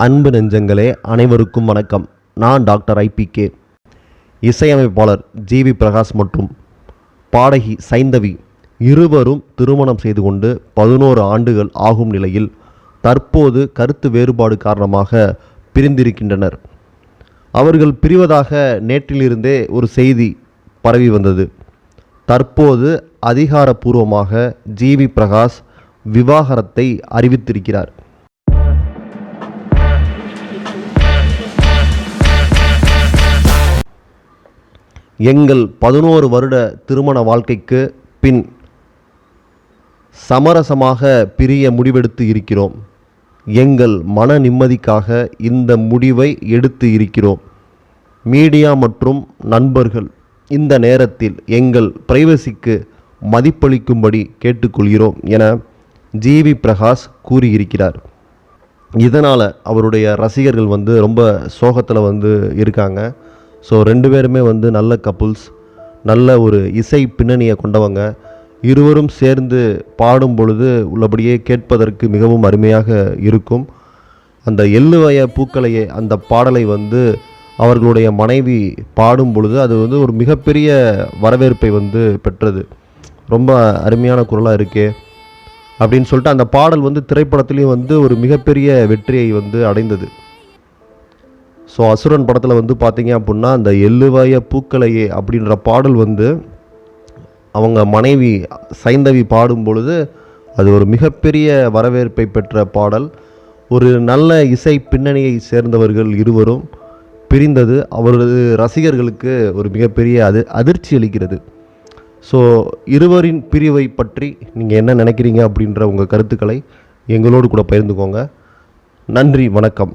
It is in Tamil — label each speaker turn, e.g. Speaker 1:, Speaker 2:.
Speaker 1: அன்பு நெஞ்சங்களே அனைவருக்கும் வணக்கம். நான் டாக்டர் ஐபிகே இசையமைப்பாளர் ஜிவி பிரகாஷ் மற்றும் பாடகி சைந்தவி இருவரும் திருமணம் செய்து கொண்டு பதினோரு ஆண்டுகள் ஆகும் நிலையில் தற்போது கருத்து வேறுபாடு காரணமாக பிரிந்திருக்கின்றனர். அவர்கள் பிரிவதாக நேற்றிலிருந்தே ஒரு செய்தி பரவி வந்தது. தற்போது அதிகாரப்பூர்வமாக ஜிவி பிரகாஷ் விவாகரத்தை அறிவித்திருக்கிறார். எங்கள் பதினோரு வருட திருமண வாழ்க்கைக்கு பின் சமரசமாக பிரிய முடிவெடுத்து இருக்கிறோம். எங்கள் மன நிம்மதிக்காக இந்த முடிவை எடுத்து இருக்கிறோம். மீடியா மற்றும் நண்பர்கள் இந்த நேரத்தில் எங்கள் பிரைவசிக்கு மதிப்பளிக்கும்படி கேட்டுக்கொள்கிறோம் என ஜிவி பிரகாஷ் கூறியிருக்கிறார். இதனால் அவருடைய ரசிகர்கள் வந்து ரொம்ப சோகத்தில் வந்து இருக்காங்க. ஸோ ரெண்டு பேருமே வந்து நல்ல கப்புல்ஸ் நல்ல ஒரு இசை பின்னணியை கொண்டவங்க. இருவரும் சேர்ந்து பாடும் பொழுது உள்ளபடியே கேட்பதற்கு மிகவும் அருமையாக இருக்கும். அந்த எள்ளுவய பூக்களையே அந்த பாடலை வந்து அவர்களுடைய மனைவி பாடும் பொழுது அது வந்து ஒரு மிகப்பெரிய வரவேற்பை வந்து பெற்றது. ரொம்ப அருமையான குரலாக இருக்கே. அப்படின்னு சொல்லிட்டு அந்த பாடல் வந்து திரைப்படத்துலேயும் வந்து ஒரு மிகப்பெரிய வெற்றியை வந்து அடைந்தது. ஸோ அசுரன் படத்தில் வந்து பார்த்தீங்க அப்படின்னா அந்த எள்ளுவாய பூக்களையே அப்படின்ற பாடல் வந்து அவங்க மனைவி சைந்தவி பாடும் பொழுது அது ஒரு மிகப்பெரிய வரவேற்பை பெற்ற பாடல். ஒரு நல்ல இசை பின்னணியை சேர்ந்தவர்கள் இருவரும் பிரிந்தது. அவரது ரசிகர்களுக்கு ஒரு மிகப்பெரிய அது அதிர்ச்சி அளிக்கிறது. ஸோ இருவரின் பிரிவை பற்றி நீங்கள் என்ன நினைக்கிறீங்க அப்படின்ற உங்கள் கருத்துக்களை எங்களோடு கூட பகிர்ந்துக்கோங்க. நன்றி வணக்கம்.